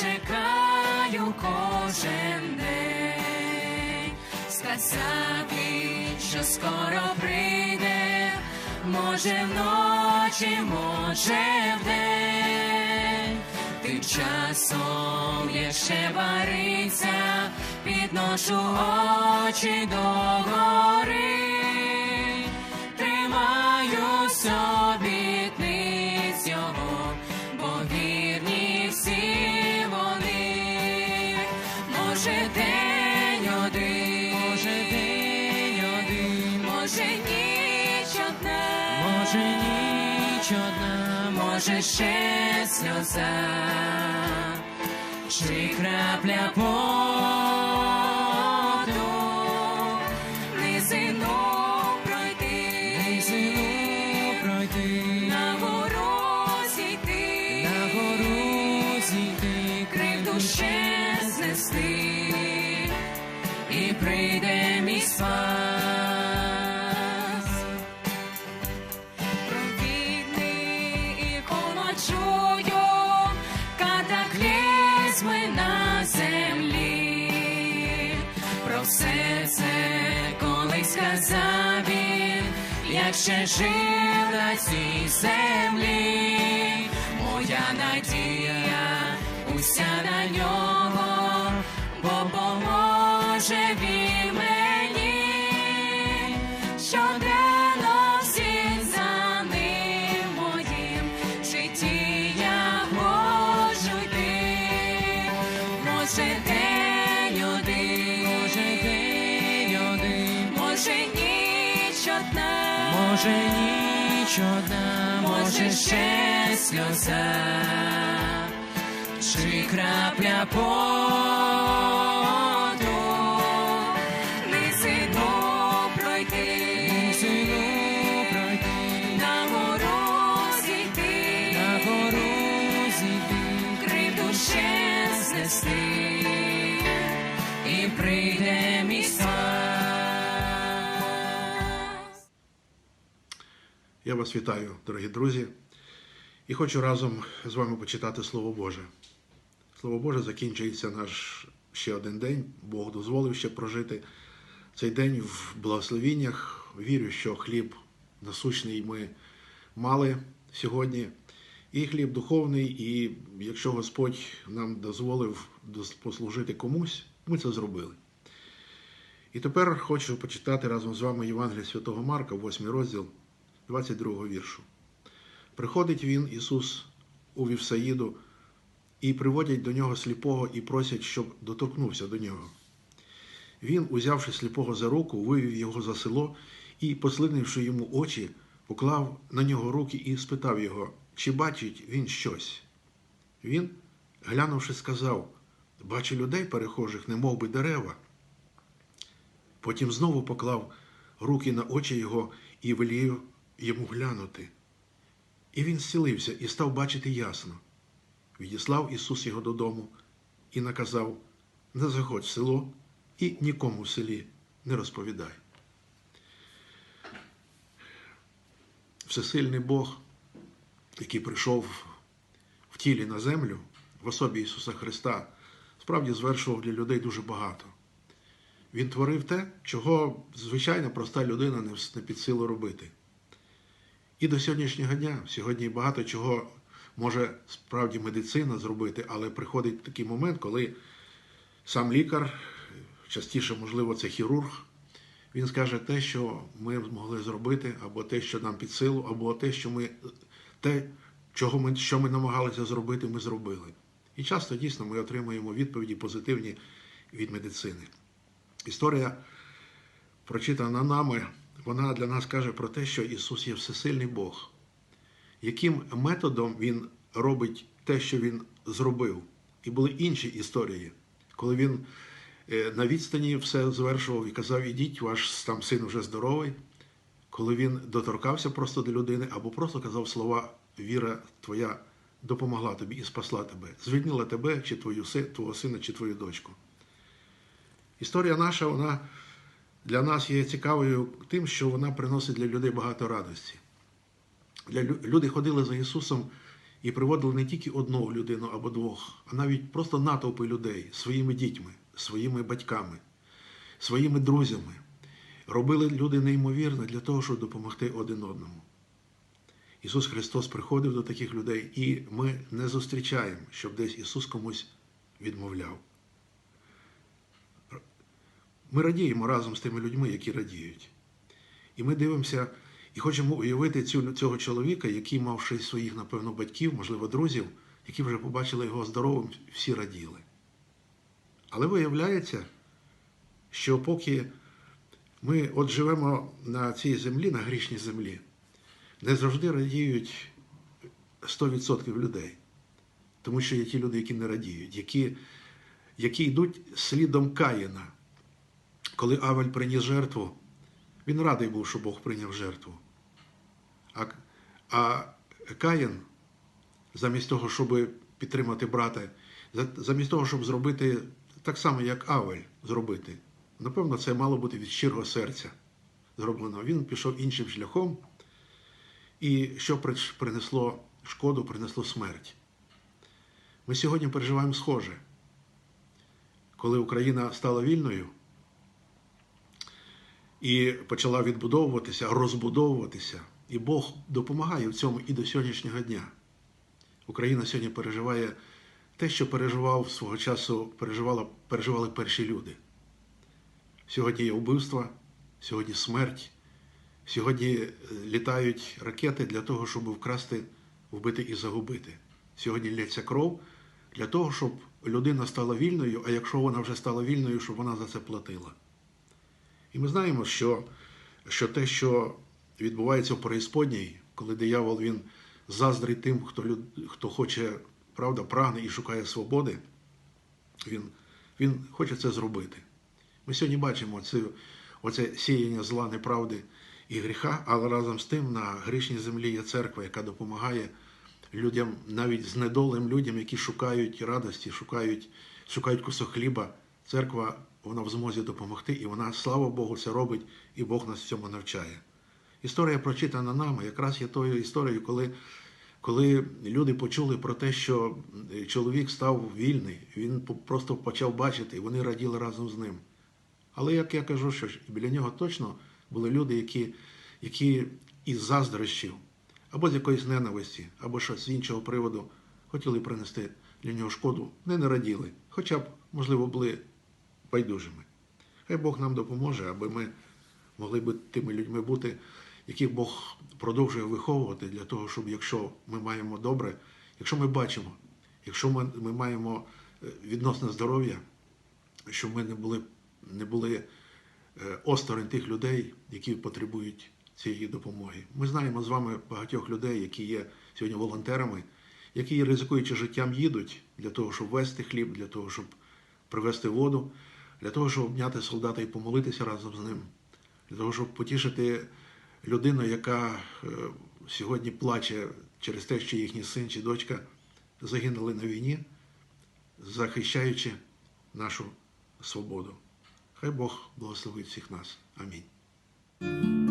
чекаю кожен день, сказав що скоро прийде, може вночі, може вдень, тим часом я ще вариться, підношу очі до гори, може ніч одна, може ніч одна, може ще сльоза, чи крапля поту, чую, катаклізми на землі. Про все це колись сказав він, як ще жив на цій землі. Моя надія уся на нього, бо поможе він Може день один, може день один, може ніч одна, може ніч одна, може ще сльоза, чи крапля поту, Я вас вітаю, дорогі друзі, і хочу разом з вами почитати Слово Боже. Слово Боже закінчується наш ще один день. Бог дозволив ще прожити цей день в благословіннях. Вірю, що хліб насущний ми мали сьогодні, і хліб духовний, і якщо Господь нам дозволив послужити комусь, ми це зробили. І тепер хочу почитати разом з вами Євангелія Святого Марка, 8 розділ, 22 віршу. Приходить він, Ісус, у Вівсаїду, і приводять до нього сліпого і просять, щоб доторкнувся до нього. Він, узявши сліпого за руку, вивів його за село і, послинивши йому очі, поклав на нього руки і спитав його, чи бачить він щось. Він, глянувши, сказав: Бачу людей перехожих, немов би дерева. Потім знову поклав руки на очі його і велів йому глянути. І він зцілився і став бачити ясно. Відіслав Ісус його додому і наказав: не заходь в село і нікому в селі не розповідай. Всесильний Бог, який прийшов в тілі на землю в особі Ісуса Христа, справді звершував для людей дуже багато. Він творив те, чого звичайна проста людина не під силу робити. І до сьогоднішнього дня, сьогодні багато чого може справді медицина зробити, але приходить такий момент, коли сам лікар, частіше, можливо, це хірург, він скаже те, що ми змогли зробити, або те, що нам під силу, або те, що ми те, чого ми, що ми намагалися зробити, ми зробили. І часто дійсно ми отримуємо відповіді позитивні від медицини. Історія, прочитана нами, вона для нас каже про те, що Ісус є всесильний Бог. Яким методом Він робить те, що Він зробив? І були інші історії, коли він е, на відстані все звершував і казав: ідіть, ваш там син вже здоровий. Коли він доторкався просто до людини, або просто казав слова Віра твоя допомогла тобі і спасла тебе, звільнила тебе, чи твою твого сина, чи твою дочку. Історія наша, вона для нас є цікавою тим, що вона приносить для людей багато радості. Для лю- люди ходили за Ісусом і приводили не тільки одну людину або двох, а навіть просто натовпи людей своїми дітьми, своїми батьками, своїми друзями. Робили люди неймовірне для того, щоб допомогти один одному. Ісус Христос приходив до таких людей, і ми не зустрічаємо, щоб десь Ісус комусь відмовляв. Ми радіємо разом з тими людьми, які радіють. І ми дивимося і хочемо уявити цю, цього чоловіка, який мав ще своїх, напевно, батьків, можливо, друзів, які вже побачили його здоровим, всі раділи. Але виявляється, що поки ми от живемо на цій землі, на грішній землі, не завжди радіють 100% людей. Тому що є ті люди, які не радіють, які, які йдуть слідом Каїна. Коли Авель приніс жертву, він радий був, що Бог прийняв жертву. А, а Каїн, замість того, щоб підтримати брата, замість того, щоб зробити так само, як Авель зробити, напевно, це мало бути від щирого серця зроблено. Він пішов іншим шляхом, і що принесло шкоду, принесло смерть. Ми сьогодні переживаємо схоже. Коли Україна стала вільною і почала відбудовуватися, розбудовуватися, і Бог допомагає в цьому і до сьогоднішнього дня. Україна сьогодні переживає те, що переживав свого часу, переживала, переживали перші люди. Сьогодні є вбивства, сьогодні смерть, сьогодні е, літають ракети для того, щоб вкрасти, вбити і загубити. Сьогодні лється кров для того, щоб людина стала вільною, а якщо вона вже стала вільною, щоб вона за це платила. І ми знаємо, що, що те, що відбувається в преісподній, коли диявол він заздрить тим, хто, люд- хто хоче, правда, прагне і шукає свободи, він, він хоче це зробити. Ми сьогодні бачимо це, оце сіяння зла, неправди і гріха, але разом з тим на грішній землі є церква, яка допомагає людям, навіть знедолим людям, які шукають радості, шукають, шукають кусок хліба. Церква вона в змозі допомогти, і вона, слава Богу, це робить, і Бог нас цьому навчає. Історія прочитана нами, якраз є тою історією, коли, коли люди почули про те, що чоловік став вільний, він просто почав бачити, і вони раділи разом з ним. Але як я кажу, що біля нього точно були люди, які, які із заздрощів, або з якоїсь ненависті, або щось з іншого приводу хотіли принести для нього шкоду, не не раділи, хоча б, можливо, були байдужими. Хай Бог нам допоможе, аби ми могли б тими людьми бути, яких Бог продовжує виховувати для того, щоб якщо ми маємо добре, якщо ми бачимо, якщо ми, ми маємо е, відносне здоров'я, щоб ми не були, не були е, осторонь тих людей, які потребують цієї допомоги. Ми знаємо з вами багатьох людей, які є сьогодні волонтерами, які, ризикуючи життям, їдуть для того, щоб вести хліб, для того, щоб привезти воду, для того, щоб обняти солдата і помолитися разом з ним, для того, щоб потішити людину, яка е, сьогодні плаче через те, що їхній син чи дочка загинули на війні, захищаючи нашу свободу. Хай Бог благословить всіх нас. Амінь.